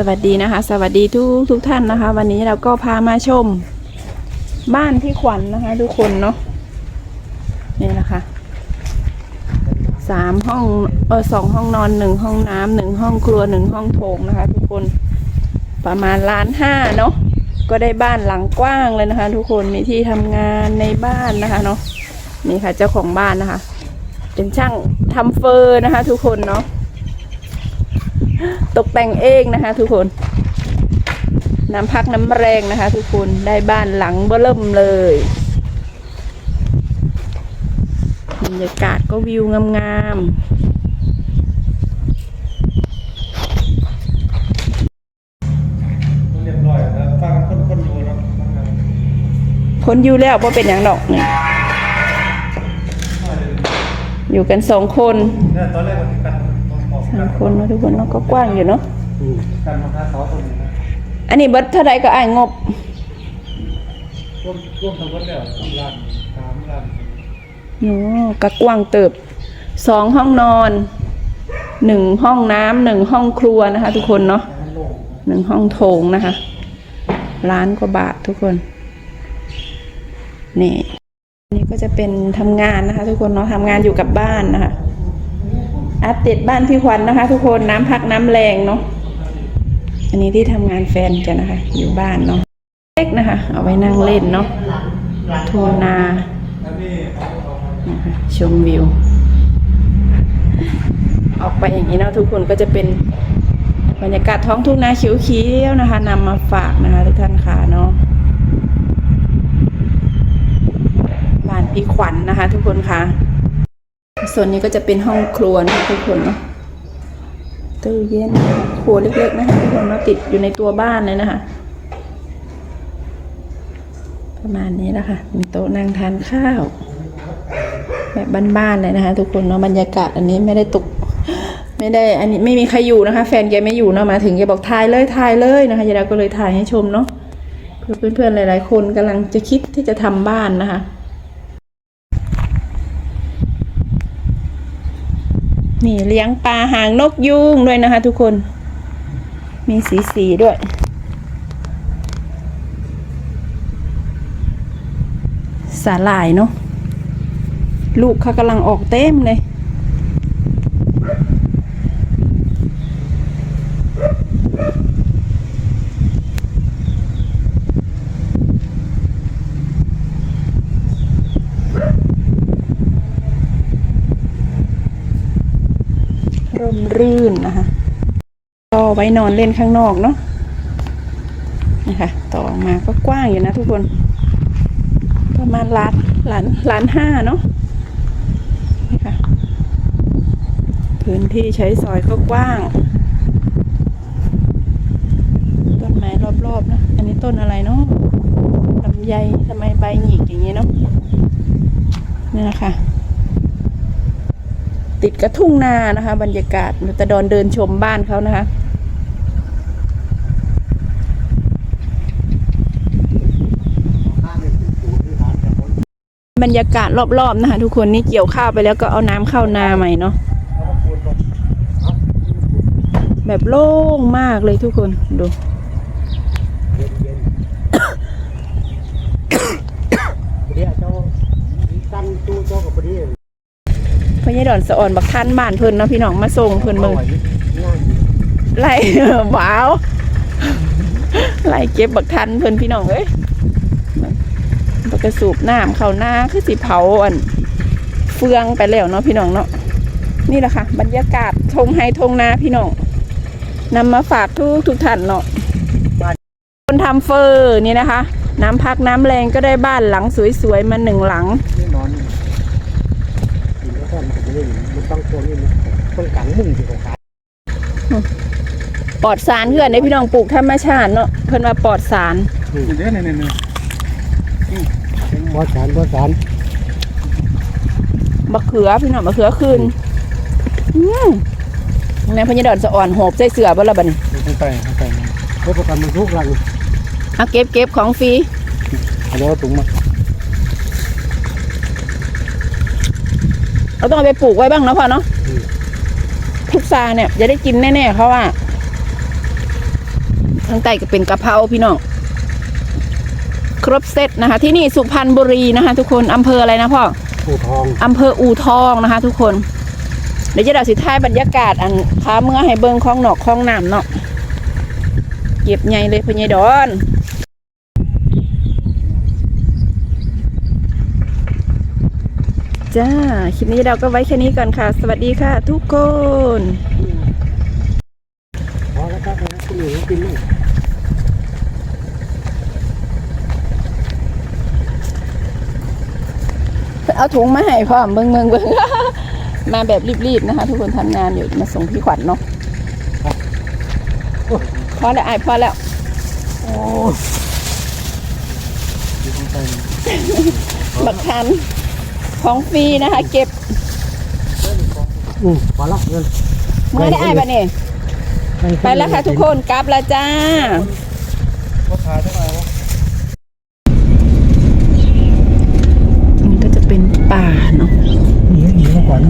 สวัสดีนะคะ สวัสดีทุกทุกท่านนะคะ วันนี้เราก็พามาชม บ้านพี่ขวัญนะคะ ทุกคนเนาะนี่นะคะสามห้องเออสองห้องนอนหนึ่งห้องน้ำหนึ่งห้องครัวหนึ่งห้องโถงนะคะ ทุกคนประมาณล้านห้าเนาะก็ได้บ้านหลังกว้างเลยนะคะ ทุกคนมีที่ทำงานในบ้านนะคะเนาะนี่ค่ะเจ้าของบ้านนะคะ เป็นช่างทำเฟอร์นะคะ ทุกคนเนาะ ตกแต่งเองนะคะ ทุกคน น้ำพักน้ำแรงนะคะ ทุกคนได้บ้านหลังเบิ่มเลยบรรยากาศก็วิวงามเรียบร้อยแล้วฟังคนคนอยู่นาะๆคนอยู่แล้วว่าเป็นอย่างดอกเนี่ยอยู่กันสองคนตอนแรกมันกัน สากัมนคนเนอะทุกคนเนาะก็กว้างอยู่เนาะกันมาหาเสาตัวนี้นะอันนี้เบิดเท่าไรก็อ่ายงบร่วมร่วมทั้งหมดแล้วล้านสามล้านโอ้ก็กว้างเติบสองห้องนอนหนึ่งห้องน้ำหนึ่งห้องครัวนะคะ ทุกคนเนาะมันโล่งหนึ่งห้องโถงนะคะล้านกว่าบาททุกคนนี่อันนี้ก็จะเป็นทำงานนะคะ ทุกคนเนาะทำงานอยู่กับบ้านนะคะ อัปเดตบ้านพี่ขวัญนะคะ ทุกคนน้ำพักน้ำแรงเนาะอันนี้ที่ทำงานแฟนกันนะคะ อยู่บ้านเนาะเล็กนะคะ เอาไว้นั่งเล่นเนาะทุ่งนานะคะชมวิว ออกไปอย่างนี้เนาะทุกคนก็จะเป็นบรรยากาศท้องทุ่งนาเขียวๆนะคะนำมาฝากนะคะทุกท่านค่ะเนาะบ้านพี่ขวัญนะคะ ทุกคนค่ะ ส่วนนี้ก็จะเป็นห้องครัวนะคะทุกคนเนาะตู้เย็นครัวเล็กๆนะคะทุกคนเนาะติดอยู่ในตัวบ้านเลยนะคะประมาณนี้นะคะมีโต๊ะนั่งทานข้าว แบบบ้านๆเลยนะคะทุกคนเนาะบรรยากาศอันนี้ไม่ได้ตกไม่ได้ อันนี้ไม่มีใครอยู่นะคะ แฟนแกไม่อยู่เนาะมาถึงแกบอกถ่ายเลยถ่ายเลยนะคะยายดาก็เลยถ่ายให้ชมเนาะเพื่อเพื่อนๆหลาย ๆ คนกำลังจะคิดที่จะทำบ้านนะคะ นี่เลี้ยงปลาหางนกยูงด้วยนะคะ ทุกคน มีสีสีด้วย สาหร่ายเนาะลูกเขากำลังออกเต็มเลย ร่มรื่นนะคะ ก็ ไว้นอนเล่นข้างนอกเนาะนะคะต่อมาก็กว้างอยู่นะทุกคน ประมาณล้านล้านล้านห้าเนาะนี่ค่ะพื้นที่ใช้สอยก็กว้างต้นไม้รอบๆนะอันนี้ต้นอะไรเนาะลำไยทำไมใบหงิกอย่างนี้เนาะนี่นะคะติดกระทุ่งนานะคะ บรรยากาศเราจะดอนเดินชมบ้านเขานะคะ บรรยากาศรอบๆนะคะทุกคนนี่เกี่ยวข้าวไปแล้วก็เอาน้ำเข้านาใหม่เนาะแบบโล่งมากเลยทุกคนดูเย็นเย็นเดี๋ยวเจ้าตั้นตู้เจ้ากับพอดีพญดอนสะอ่อนบักท่านบ้านเพิ่นเนาะพี่น้องมาส่งเพิ่นมึงไล่ว้าวไล่เก็บบักทันเพิ่นพี่น้องเอ้ย กระสูบน้ำเข้าหน้าคือสิเผาอันเฟืองไปแล้วเนาะพี่น้องเนาะนี่แหละค่ะ บรรยากาศทงไฮทงนาพี่น้องนำมาฝากทุกทุกท่านเนาะคนทำเฟอร์นี่นะคะ น้ำพักน้ำแรงก็ได้บ้านหลังสวยๆมาหนึ่งหลังนี่นอนกินแล้วก็มันจะเล่นมันต้องตัวนี้มันต้องกังมุ่งที่ของขาปลอดสารเพื่อนในพี่น้องปลูกธรรมชาติเนาะเพิ่นว่าปลอดสารนี่เด้อนี่นี่ บ่สารบ่สารมะเขือพี่น้องมะเขือคืนอืมแม่พญาดอนสะอ่อนโหบใส่เสือบ่ละบัดนี้ไปไปไปเพื่อประกันมันทุกรังเอาเก็บเก็บของฟรีเอาแล้วถุงมาเราต้องเอาไปปลูกไว้บ้างเนาะพ่อเนาะพุทราเนี่ยจะได้กินแน่ๆเขาว่าข้างใต้ก็เป็นกะเพราพี่น้อง ครบเซตนะคะ ที่นี่สุพรรณบุรีนะคะ ทุกคนอำเภออะไรนะพ่อผู้ทองอำเภออูทองนะคะ ทุกคน เดี๋ยวจะดาวสิท้ายบรรยากาศอันค้าเมื่อให้เบิงคลองหนอกคลองน้ำเนาะเก็บใหญ่เลยพญายดอนจ้า คลิปนี้เราก็ไว้แค่นี้ก่อนค่ะ สวัสดีค่ะทุกคน พอแล้วครับแล้วคุณหนูกินมั้ง เอาถุงมาให้พ่อมเบิงเบิงเบิงมาแบบรีบๆนะคะ ทุกคนทำงานอยู่มาส่งพี่ขวัญเนาะพอแล้วไอ้ายพอแล้วโอ้ยดีใจบัตรทันของฟรีนะคะ เก็บอืมพอละเงินเมื่อได้ไอ้ายปะเนี่ยไปแล้วค่ะทุกคนกลับแล้วจ้า ก็ทายเท่าไหร่วะ มันก็จะเป็นป่าเนาะ หนีหนีมาก่อน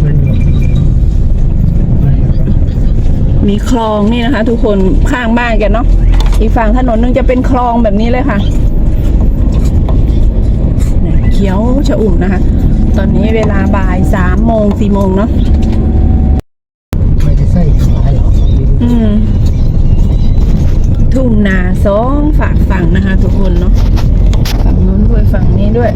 เงินอยู่เงินอยู่ครับ มีคลองนี่นะคะ ทุกคนข้างบ้านกันเนาะอีกฝั่งถนนนึงจะเป็นคลองแบบนี้เลยค่ะเนี่ยเขียวชะอุ่มนะคะ ตอนนี้เวลาบ่ายสามโมงสี่โมงเนาะไม่ได้ใส่ขายหรอกอืมทุ่งนาสองฝากฝั่งนะคะ ทุกคนเนาะฝั่งนู้นด้วยฝั่งนี้ด้วย